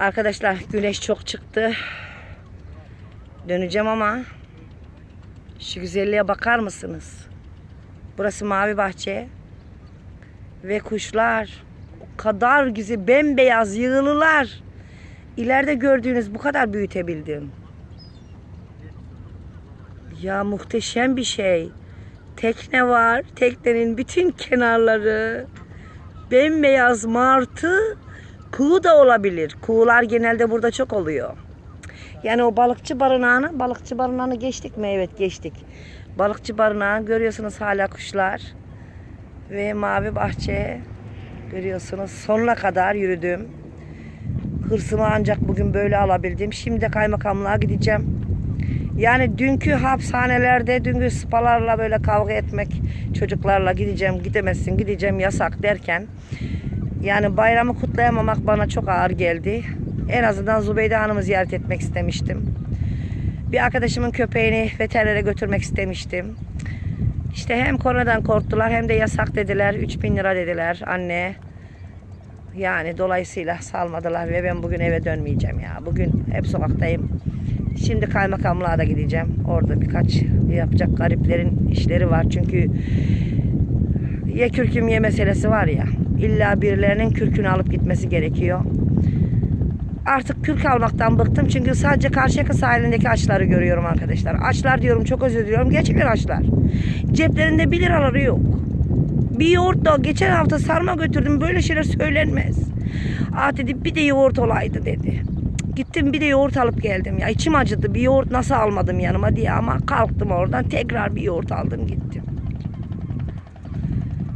Arkadaşlar güneş çok çıktı. Döneceğim ama şu güzelliğe bakar mısınız? Burası mavi bahçe ve kuşlar o kadar güzel bembeyaz yığılılar. İleride gördüğünüz bu kadar büyütebildim. Ya muhteşem bir şey. Tekne var. Teknenin bütün kenarları bembeyaz martı kuğu da olabilir. Kuğular genelde burada çok oluyor. Yani o balıkçı barınağını, balıkçı barınağını geçtik mi? Evet geçtik. Balıkçı barınağı görüyorsunuz hala kuşlar. Ve mavi bahçe görüyorsunuz. Sonuna kadar yürüdüm. Hırsımı ancak bugün böyle alabildim. Şimdi kaymakamlığa gideceğim. Yani dünkü hapishanelerde, dünkü spalarla böyle kavga etmek, çocuklarla gideceğim, gidemezsin, gideceğim yasak derken yani bayramı kutlayamamak bana çok ağır geldi. En azından Zubeyde Hanım'ı ziyaret etmek istemiştim. Bir arkadaşımın köpeğini veterinere götürmek istemiştim. İşte hem koronadan korktular hem de yasak dediler. 3000 lira dediler anne. Yani dolayısıyla salmadılar ve ben bugün eve dönmeyeceğim ya. Bugün hep sokaktayım. Şimdi kaymakamlığa da gideceğim. Orada birkaç yapacak gariplerin işleri var. Çünkü ye kürküm ye meselesi var ya. İlla birilerinin kürkünü alıp gitmesi gerekiyor. Artık kürk almaktan bıktım. Çünkü sadece Karşıyaka sahilindeki açları görüyorum arkadaşlar. Açlar diyorum çok özür diliyorum. Gerçekten açlar. Ceplerinde 1 liraları yok. Bir yoğurt da geçen hafta sarma götürdüm. Böyle şeyler söylenmez. Aa dedi bir de yoğurt olaydı dedi. Gittim bir de yoğurt alıp geldim ya. İçim acıdı. Bir yoğurt nasıl almadım yanıma diye ama kalktım oradan tekrar bir yoğurt aldım gittim.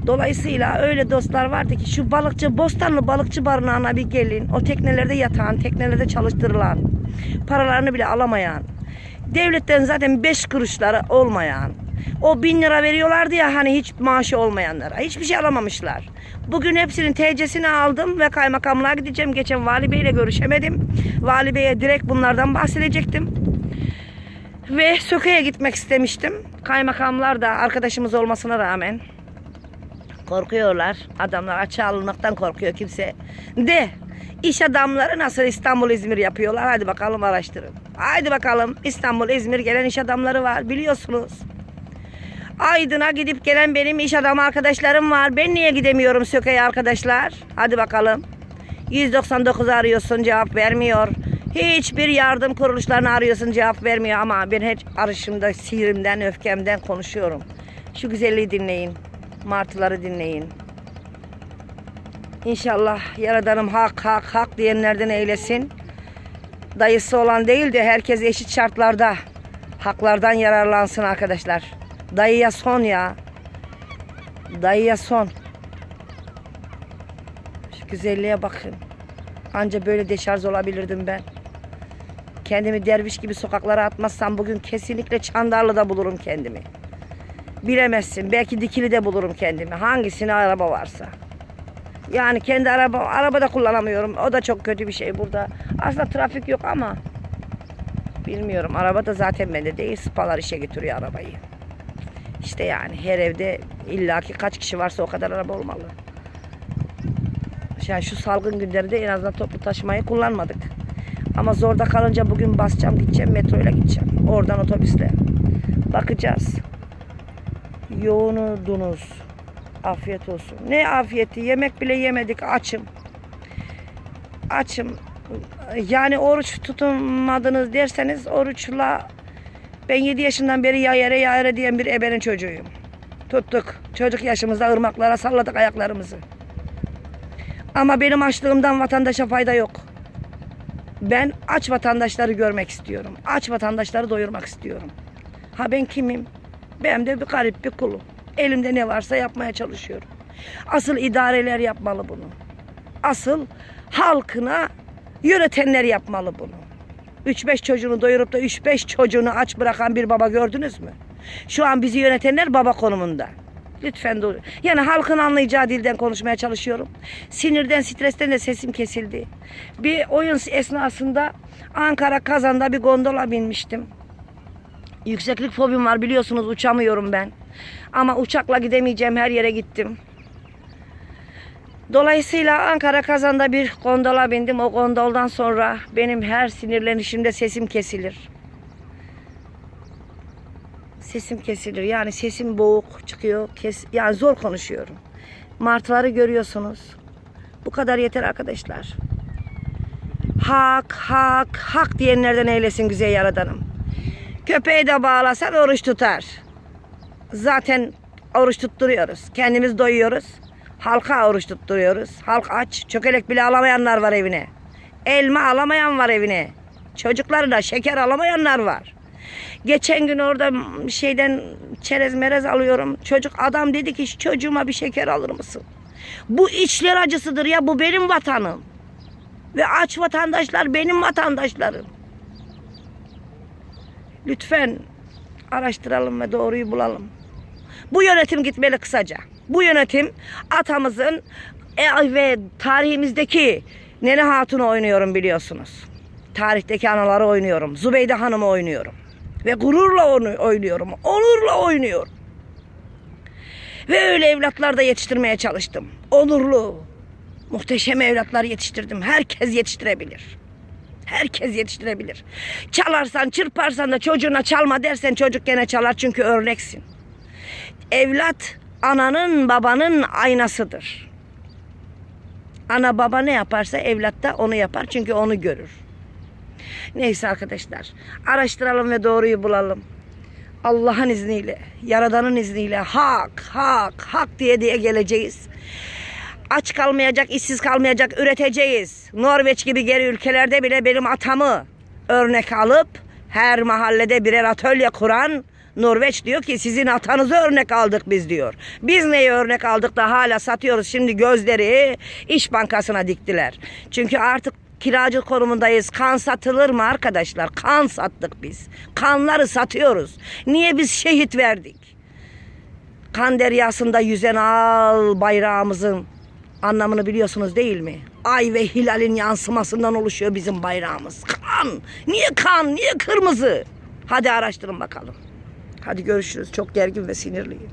Dolayısıyla öyle dostlar vardı ki şu balıkçı Bostanlı balıkçı barınağına bir gelin. O teknelerde yatan, teknelerde çalıştırılan, paralarını bile alamayan, devletten zaten beş kuruşları olmayan, o bin lira veriyorlardı ya hani hiç maaşı olmayanlara. Hiçbir şey alamamışlar. Bugün hepsinin TC'sini aldım ve kaymakamlığa gideceğim. Geçen vali beyle görüşemedim. Vali beye direkt bunlardan bahsedecektim. Ve Söke'ye gitmek istemiştim. Kaymakamlar da arkadaşımız olmasına rağmen korkuyorlar. Adamlar açığa alınmaktan korkuyor kimse. De iş adamları nasıl İstanbul İzmir yapıyorlar? Hadi bakalım araştırın. Hadi bakalım İstanbul İzmir gelen iş adamları var biliyorsunuz. Aydın'a gidip gelen benim iş adamı arkadaşlarım var. Ben niye gidemiyorum Söke'ye arkadaşlar? Hadi bakalım. 199 arıyorsun cevap vermiyor. Hiçbir yardım kuruluşlarını arıyorsun cevap vermiyor ama ben her arışımda sihrimden öfkemden konuşuyorum. Şu güzelliği dinleyin. Martıları dinleyin. İnşallah Yaradanım hak hak hak diyenlerden eylesin. Dayısı olan değil de herkes eşit şartlarda haklardan yararlansın arkadaşlar. Dayıya son ya. Dayıya son. Şu güzelliğe bakın. Anca böyle deşarj olabilirdim ben. Kendimi derviş gibi sokaklara atmazsam bugün kesinlikle Çandarlı'da bulurum kendimi. Bilemezsin. Belki Dikili'de bulurum kendimi. Hangisine araba varsa. Yani kendi araba arabada kullanamıyorum. O da çok kötü bir şey burada. Aslında trafik yok ama bilmiyorum. Araba da zaten bende değil. Spalar işe götürüyor arabayı. İşte yani her evde illaki kaç kişi varsa o kadar araba olmalı. Yani şu salgın günlerinde en azından toplu taşımayı kullanmadık. Ama zorda kalınca bugün basacağım gideceğim metroyla gideceğim. Oradan otobüsle. Bakacağız. Yoğunudunuz. Afiyet olsun. Ne afiyeti? Yemek bile yemedik. Açım. Açım. Yani oruç tutunmadınız derseniz oruçla ben 7 yaşından beri ya yere ya yere diyen bir ebenin çocuğuyum. Tuttuk. Çocuk yaşımızda ırmaklara salladık ayaklarımızı. Ama benim açlığımdan vatandaşa fayda yok. Ben aç vatandaşları görmek istiyorum. Aç vatandaşları doyurmak istiyorum. Ha ben kimim? Ben de bir garip bir kulum. Elimde ne varsa yapmaya çalışıyorum. Asıl idareler yapmalı bunu. Asıl halkına yönetenler yapmalı bunu. 3-5 çocuğunu doyurup da 3-5 çocuğunu aç bırakan bir baba gördünüz mü? Şu an bizi yönetenler baba konumunda. Lütfen dur. Yani halkın anlayacağı dilden konuşmaya çalışıyorum. Sinirden, stresten de sesim kesildi. Bir oyun esnasında Ankara Kazan'da bir gondola binmiştim. Yükseklik fobim var biliyorsunuz uçamıyorum ben. Ama uçakla gidemeyeceğim her yere gittim. Dolayısıyla Ankara Kazan'da bir gondola bindim. O gondoldan sonra benim her sinirlenişimde sesim kesilir. Sesim kesilir. Yani sesim boğuk çıkıyor. Kes, yani zor konuşuyorum. Martıları görüyorsunuz. Bu kadar yeter arkadaşlar. Hak, hak, hak diyenlerden eylesin güzel yaradanım. Köpeği de bağlasan oruç tutar. Zaten oruç tutturuyoruz. Kendimiz doyuyoruz. Halka oruç tutturuyoruz. Halk aç. Çökelek bile alamayanlar var evine. Elma alamayan var evine. Çocuklarına şeker alamayanlar var. Geçen gün orada şeyden çerez merez alıyorum. Çocuk adam dedi ki çocuğuma bir şeker alır mısın? Bu içler acısıdır ya bu benim vatanım. Ve aç vatandaşlar benim vatandaşlarım. Lütfen araştıralım ve doğruyu bulalım. Bu yönetim gitmeli kısaca. Bu yönetim atamızın e, ve tarihimizdeki Nene Hatun'u oynuyorum biliyorsunuz. Tarihteki anaları oynuyorum. Zübeyde Hanım'ı oynuyorum. Ve gururla onu oynuyorum. Onurla oynuyorum. Ve öyle evlatlar da yetiştirmeye çalıştım. Onurlu, muhteşem evlatlar yetiştirdim. Herkes yetiştirebilir. Herkes yetiştirebilir. Çalarsan, çırparsan da çocuğuna çalma dersen çocuk gene çalar çünkü örneksin. Evlat ananın babanın aynasıdır. Ana baba ne yaparsa evlat da onu yapar çünkü onu görür. Neyse arkadaşlar araştıralım ve doğruyu bulalım. Allah'ın izniyle, Yaradan'ın izniyle hak, hak, hak diye diye geleceğiz. Aç kalmayacak, işsiz kalmayacak, üreteceğiz. Norveç gibi geri ülkelerde bile benim atamı örnek alıp her mahallede birer atölye kuran Norveç diyor ki sizin atanızı örnek aldık biz diyor. Biz neyi örnek aldık da hala satıyoruz. Şimdi gözleri İş Bankası'na diktiler. Çünkü artık kiracı konumundayız. Kan satılır mı arkadaşlar? Kan sattık biz. Kanları satıyoruz. Niye biz şehit verdik? Kan deryasında yüzen al bayrağımızın anlamını biliyorsunuz değil mi? Ay ve hilalin yansımasından oluşuyor bizim bayrağımız. Kan. Niye kan? Niye kırmızı? Hadi araştırın bakalım. Hadi görüşürüz. Çok gergin ve sinirliyim.